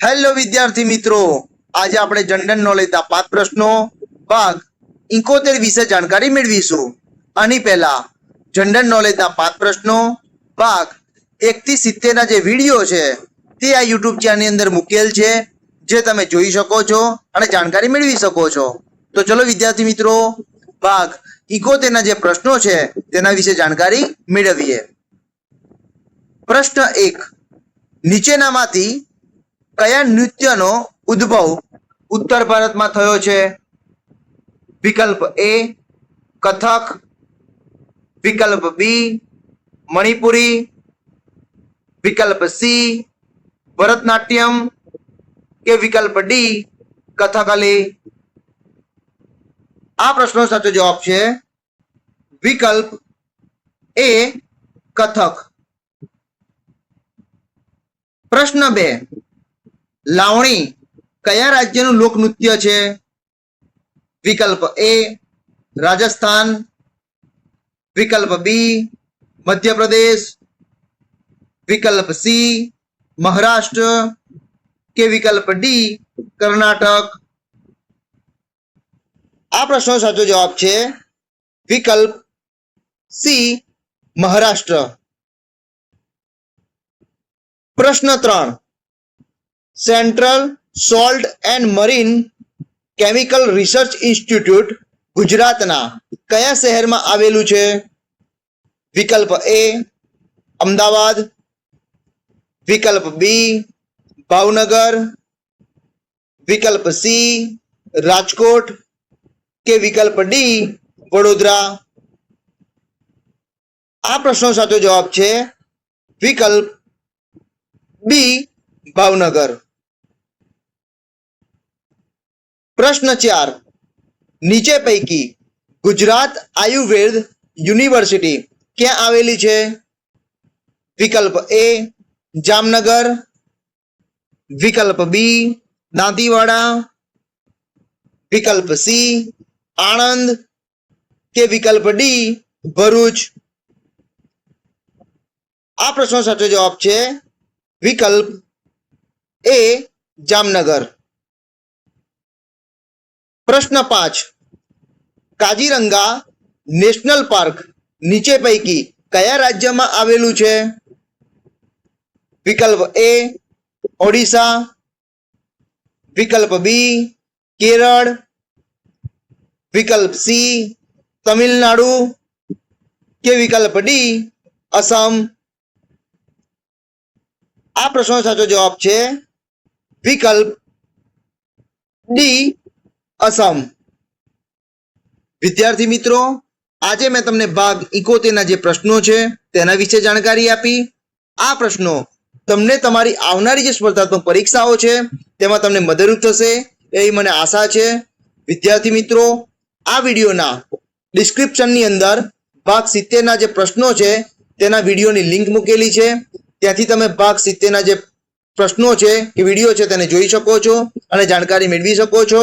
Hello વિદ્યાર્થી મિત્રો. આજે આપણે જનરલ નોલેજના પાંચ પ્રશ્નો, ભાગ ઇકોતેર વિશે જાણકારી મેળવીશું. આની પહેલા જનરલ નોલેજના પાંચ પ્રશ્નો, ભાગ એકથી સિત્તેરના જે વીડિયો છે, તે આ યુટ્યુબ ચેનલની અંદર મૂકેલ છે, જે તમે જોઈ શકો છો અને જાણકારી મેળવી શકો છો. તો ચલો, વિદ્યાર્થી મિત્રો, ભાગ ઇકોતેરના જે પ્રશ્નો છે, તેના વિશે જાણકારી મેળવીએ. પ્રશ્ન એક, નીચેનામાંથી કયા નૃત્યનો ઉદ્ભવ ઉત્તર ભારતમાં થયો છે? વિકલ્પ એ કથક. વિકલ્પ બી મણિપુરી. વિકલ્પ સી ભરતનાટ્યમ. કે વિકલ્પ ડી કથકલી. આ પ્રશ્નો સાચો જવાબ છે વિકલ્પ એ કથક. પ્રશ્ન બે. લાવણી કયા રાજ્યનું લોકનૃત્ય છે? વિકલ્પ એ રાજસ્થાન. વિકલ્પ બી મધ્યપ્રદેશ. વિકલ્પ સી મહારાષ્ટ્ર. કે વિકલ્પ ડી કર્ણાટક. આ પ્રશ્નો સાચો જવાબ છે વિકલ્પ સી મહારાષ્ટ્ર. પ્રશ્ન ત્રણ. Central salt and marine chemical research institute ગુજરાતના કયા શહેરમાં આવેલું છે? વિકલ્પ એ, અમદાવાદ. વિકલ્પ બી, ભાવનગર. વિકલ્પ સી, રાજકોટ. કે વિકલ્પ ડી, વડોદરા. આ પ્રશ્નો સાચો જવાબ છે વિકલ્પ બી, ભાવનગર. પ્રશ્ન ચાર. નીચે પૈકી ગુજરાત આયુર્વેદ યુનિવર્સિટી ક્યાં આવેલી છે? વિકલ્પ એ, જામનગર. વિકલ્પ બી, દાંતીવાડા. વિકલ્પ સી, આણંદ. કે વિકલ્પ ડી, ભરૂચ. આ પ્રશ્નો સાચો જવાબ છે વિકલ્પ એ, જામનગર. પ્રશ્ન પાંચ. કાજીરંગા નેશનલ પાર્ક નીચે પૈકી કયા રાજ્યમાં આવેલું છે? વિકલ્પ એ, ઓડિશા. વિકલ્પ બી, કેરળ. વિકલ્પ સી, તમિલનાડુ. કે વિકલ્પ ડી, અસમ. આ પ્રશ્નનો સાચો જવાબ છે વિકલ્પ ડી અસમ. વિદ્યાર્થી મિત્રો, આજે મેં તમને ભાગ ઇકોતેરના જે પ્રશ્નો છે, તેના વિશે જાણકારી આપી. આ પ્રશ્નો તમને તમારી આવનારી જે સ્પર્ધાત્મક પરીક્ષાઓ છે, તેમાં તમને મદદરૂપ થશે એવી મને આશા છે. વિદ્યાર્થી મિત્રો, આ વિડીયોના ડિસ્ક્રિપ્શનની અંદર ભાગ સિત્તેરના જે પ્રશ્નો છે, તેના વિડીયોની લિંક મૂકેલી છે. ત્યાંથી તમે ભાગ સિત્તેરના જે પ્રશ્નો છે કે વીડિયો છે, તેને જોઈ શકો છો અને જાણકારી મેળવી શકો છો.